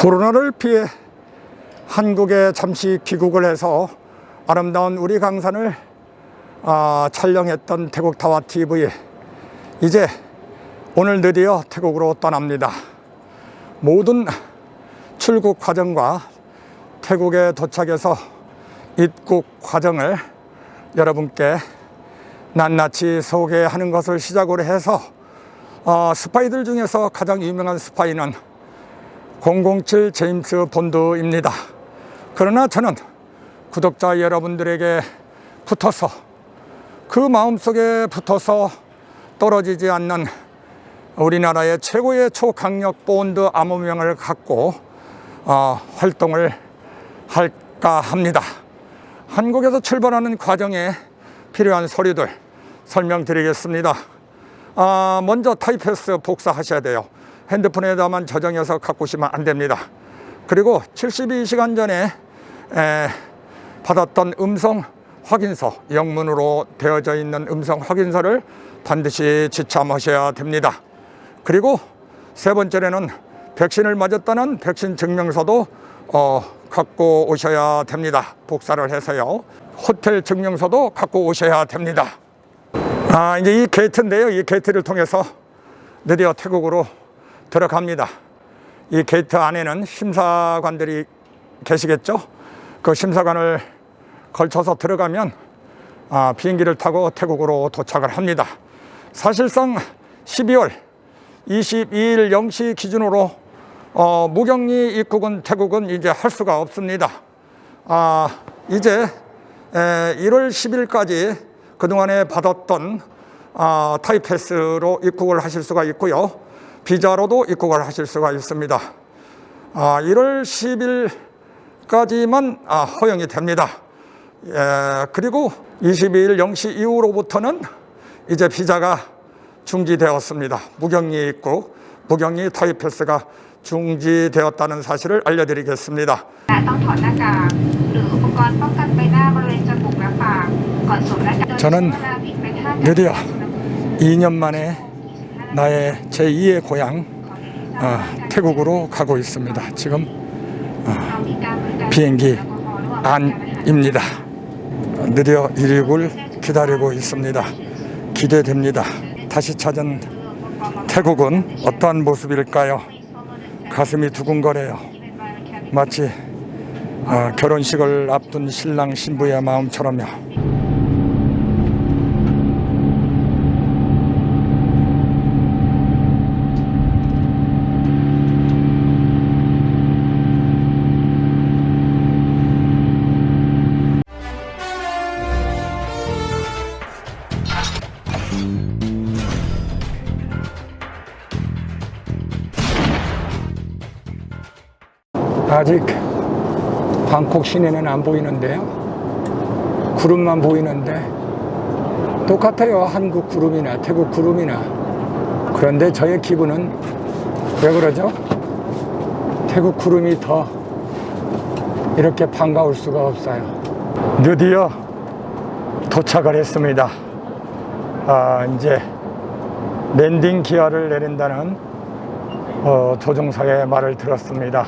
코로나를 피해 한국에 잠시 귀국을 해서 아름다운 우리 강산을 아, 촬영했던 태국 타와 TV 이제 오늘 드디어 태국으로 떠납니다. 모든 출국 과정과 태국에 도착해서 입국 과정을 여러분께 낱낱이 소개하는 것을 시작으로 해서 어, 스파이들 중에서 가장 유명한 스파이는 007 제임스 본드입니다. 그러나 저는 구독자 여러분들에게 붙어서 그 마음속에 붙어서 떨어지지 않는 우리나라의 최고의 초강력 본드 암호명을 갖고 어, 활동을 할까 합니다. 한국에서 출발하는 과정에 필요한 서류들 설명드리겠습니다. 아, 먼저 타이패스 복사하셔야 돼요. 핸드폰에다만 저장해서 갖고 오시면 안 됩니다. 그리고 72시간 전에 에, 받았던 음성 확인서, 영문으로 되어져 있는 음성 확인서를 반드시 지참하셔야 됩니다. 그리고 세 번째로는 백신을 맞았다는 백신 증명서도 어, 갖고 오셔야 됩니다. 복사를 해서요. 호텔 증명서도 갖고 오셔야 됩니다. 아, 이제 이 게이트인데요. 이 게이트를 통해서 드디어 태국으로 들어갑니다. 이 게이트 안에는 심사관들이 계시겠죠? 그 심사관을 걸쳐서 들어가면 아, 비행기를 타고 태국으로 도착을 합니다. 사실상 12월 22일 0시 기준으로 어, 무격리 입국은 태국은 이제 할 수가 없습니다. 아, 이제 에, 1월 10일까지 그동안에 받았던 아, 타이패스로 입국을 하실 수가 있고요. 비자로도 입국을 하실 수가 있습니다. 아, 1월 10일까지만 아, 허용이 됩니다. 예, 그리고 22일 0시 이후로부터는 이제 비자가 중지되었습니다. 무격리 입국, 무격리 타입 패스가 중지되었다는 사실을 알려드리겠습니다. 저는 드디어 2년 만에 나의 제2의 고향 아, 태국으로 가고 있습니다. 지금 아, 비행기 안입니다. 드디어 이륙을 기다리고 있습니다. 기대됩니다. 다시 찾은 태국은 어떠한 모습일까요? 가슴이 두근거려요. 마치 아, 결혼식을 앞둔 신랑 신부의 마음처럼요. 아직 방콕 시내는 안 보이는데요. 구름만 보이는데 똑같아요. 한국 구름이나 태국 구름이나. 그런데 저의 기분은 왜 그러죠? 태국 구름이 더 이렇게 반가울 수가 없어요. 드디어 도착을 했습니다. 아, 이제 랜딩 기어를 내린다는 어, 조종사의 말을 들었습니다.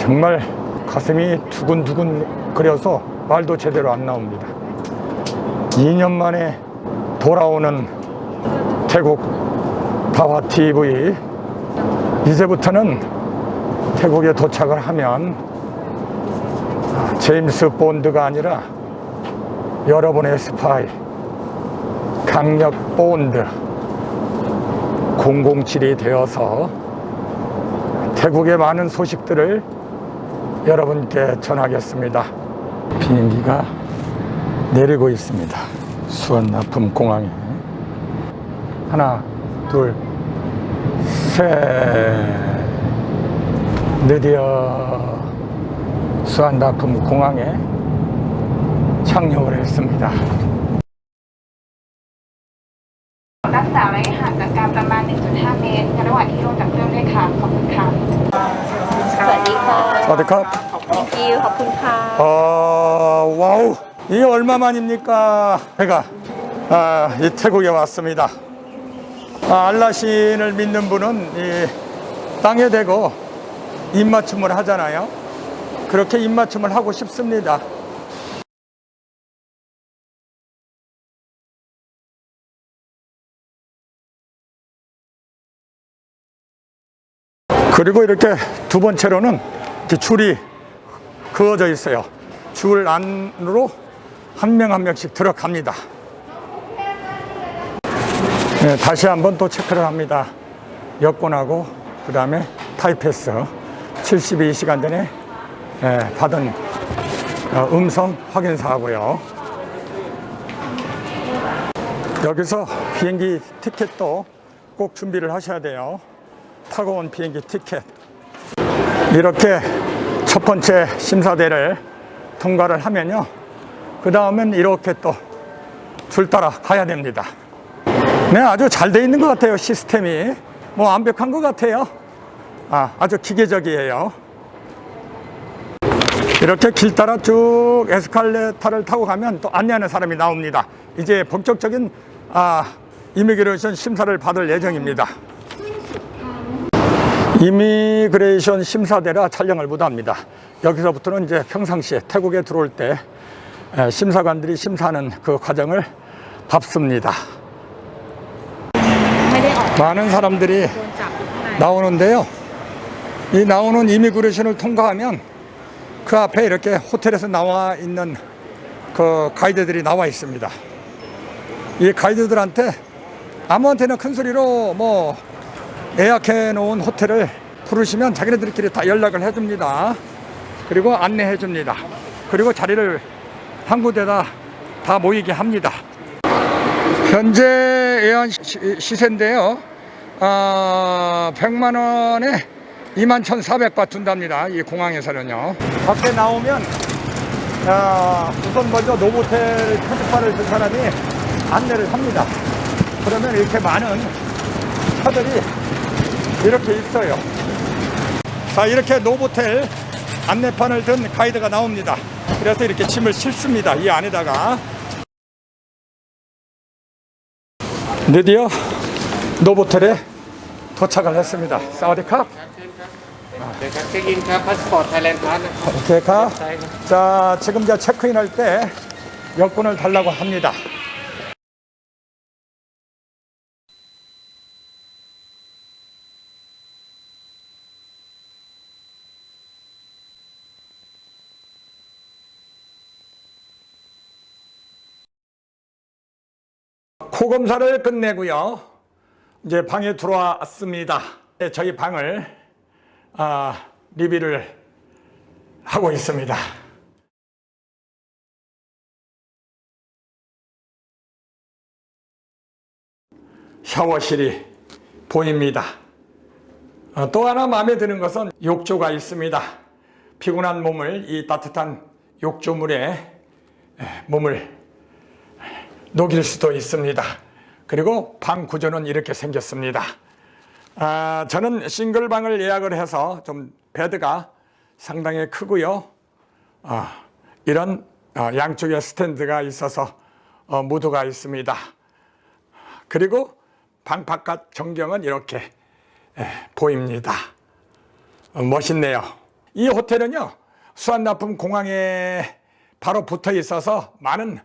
정말 가슴이 두근두근 그려서 말도 제대로 안 나옵니다. 2년 만에 돌아오는 태국 다화 TV 이제부터는 태국에 도착을 하면 아, 제임스 본드가 아니라 여러분의 스파이 강력 본드 007이 되어서 태국의 많은 소식들을 여러분께 전하겠습니다. 비행기가 내리고 있습니다. 수원나품 공항에 하나, 둘, 셋. 드디어 수원나품 공항에 착륙을 했습니다. สวัสดีค่ะ 사데캅. ขอบคิวขอบคุณค่ะ 아, 와우. 이게 얼마만입니까? 제가 아, 이 태국에 왔습니다. 아, 알라신을 믿는 분은 이 땅에 대고 입맞춤을 하잖아요. 그렇게 입맞춤을 하고 싶습니다. 그리고 이렇게 두 번째로는 이렇게 줄이 그어져 있어요. 줄 안으로 한명한 명씩 들어갑니다. 네, 다시 한번 또 체크를 합니다. 여권하고 그 다음에 타이패스 72시간 전에 예, 받은 어, 음성 확인사하고요. 여기서 비행기 티켓도 꼭 준비를 하셔야 돼요. 타고 온 비행기 티켓. 이렇게 첫 번째 심사대를 통과를 하면요. 그 다음엔 이렇게 또 줄 따라 가야 됩니다. 네, 아주 잘 돼 있는 것 같아요. 시스템이. 뭐 완벽한 것 같아요. 아, 아주 기계적이에요. 이렇게 길 따라 쭉 에스컬레이터를 타고 가면 또 안내하는 사람이 나옵니다. 이제 본격적인 아, 이미그레이션 심사를 받을 예정입니다. 이미그레이션 심사대라 촬영을 못합니다. 여기서부터는 이제 평상시에 태국에 들어올 때 에, 심사관들이 심사하는 그 과정을 밟습니다. 많은 사람들이 나오는데요. 이 나오는 이미그레이션을 통과하면 그 앞에 이렇게 호텔에서 나와 있는 그 가이드들이 나와 있습니다. 이 가이드들한테 아무한테나 큰 소리로 뭐 예약해 놓은 호텔을 부르시면 자기네들끼리 다 연락을 해줍니다. 그리고 안내해 줍니다. 그리고 자리를 한 군데다 다 모이게 합니다. 현재 시- 시세인데요. 아, 100만 원에 2만 1,400바 준답니다. 이 공항에서는요. 밖에 나오면 아, 우선 먼저 노보텔 표지판을 든 사람이 안내를 합니다. 그러면 이렇게 많은 차들이 이렇게 있어요. 자, 이렇게 노보텔 안내판을 든 가이드가 나옵니다. 그래서 이렇게 짐을 싣습니다. 이 안에다가. 드디어 노보텔에 도착을 했습니다. 사우디캅. เดี๋ยวครับเช็คอินครับพาสปอร์ตไทยแลนด์พาสนะครับ 오케이, 가. 자, 지금 이제 체크인 할 때 여권을 달라고 합니다. 코 검사를 끝내고요. 이제 방에 들어왔습니다. 네, 저희 방을 아, 리뷰를 하고 있습니다. 샤워실이 보입니다. 어, 또 하나 마음에 드는 것은 욕조가 있습니다. 피곤한 몸을 이 따뜻한 욕조물에 에, 몸을 녹일 수도 있습니다. 그리고 방 구조는 이렇게 생겼습니다. 아, 저는 싱글방을 예약을 해서 좀 베드가 상당히 크고요. 아, 이런 어, 양쪽에 스탠드가 있어서 어, 무드가 있습니다. 그리고 방 바깥 전경은 이렇게 예, 보입니다. 어, 멋있네요. 이 호텔은요, 수완나품 공항에 바로 붙어 있어서 많은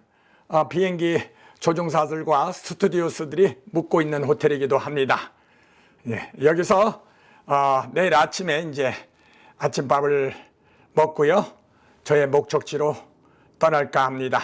어, 비행기 조종사들과 스튜디오스들이 묵고 있는 호텔이기도 합니다. 예, 여기서 어, 내일 아침에 이제 아침밥을 먹고요. 저의 목적지로 떠날까 합니다.